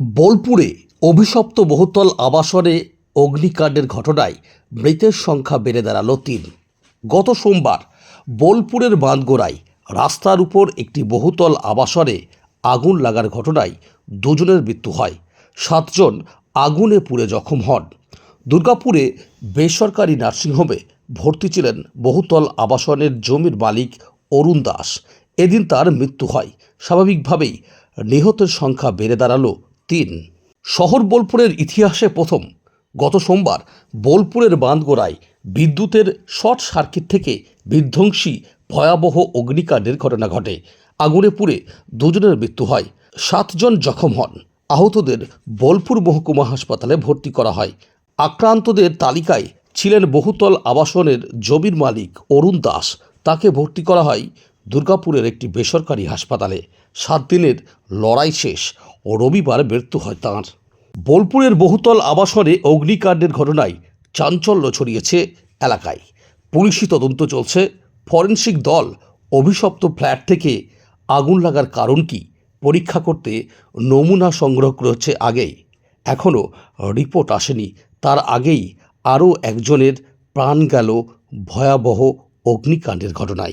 বোলপুরে অভিশপ্ত বহুতল আবাসনে অগ্নিকাণ্ডের ঘটনায় মৃতের সংখ্যা বেড়ে দাঁড়াল তিন। গত সোমবার বোলপুরের বাঁধগোড়ায় রাস্তার উপর একটি বহুতল আবাসনে আগুন লাগার ঘটনায় দুজনের মৃত্যু হয়। সাতজন আগুনে পুড়ে জখম হন। দুর্গাপুরে বেসরকারি নার্সিংহোমে ভর্তি ছিলেন বহুতল আবাসনের জমির মালিক অরুণ দাস। এদিন তার মৃত্যু হয়। স্বাভাবিকভাবেই নিহতের সংখ্যা বেড়ে দাঁড়াল তিন। শহর বোলপুরের ইতিহাসে প্রথম। গত সোমবার বোলপুরের বাঁধগোড়ায় বিদ্যুতের শর্ট সার্কিট থেকে বিধ্বংসী ভয়াবহ অগ্নিকাণ্ডের ঘটনা ঘটে। আগুনে পুড়ে দুজনের মৃত্যু হয়। সাতজন জখম হন। আহতদের বোলপুর মহকুমা হাসপাতালে ভর্তি করা হয়। আক্রান্তদের তালিকায় ছিলেন বহুতল আবাসনের জমির মালিক অরুণ দাস। তাকে ভর্তি করা হয় দুর্গাপুরের একটি বেসরকারি হাসপাতালে। সাত দিনের লড়াই শেষ। রবিবার মৃত্যু হয় তাঁর। বোলপুরের বহুতল আবাসনে অগ্নিকাণ্ডের ঘটনায় চাঞ্চল্য ছড়িয়েছে এলাকায়। পুলিশি তদন্ত চলছে। ফরেনসিক দল অভিশপ্ত ফ্ল্যাট থেকে আগুন লাগার কারণ কি পরীক্ষা করতে নমুনা সংগ্রহ করেছে আগেই। এখনও রিপোর্ট আসেনি। তার আগেই আরও একজনের প্রাণ গেল ভয়াবহ অগ্নিকাণ্ডের ঘটনায়।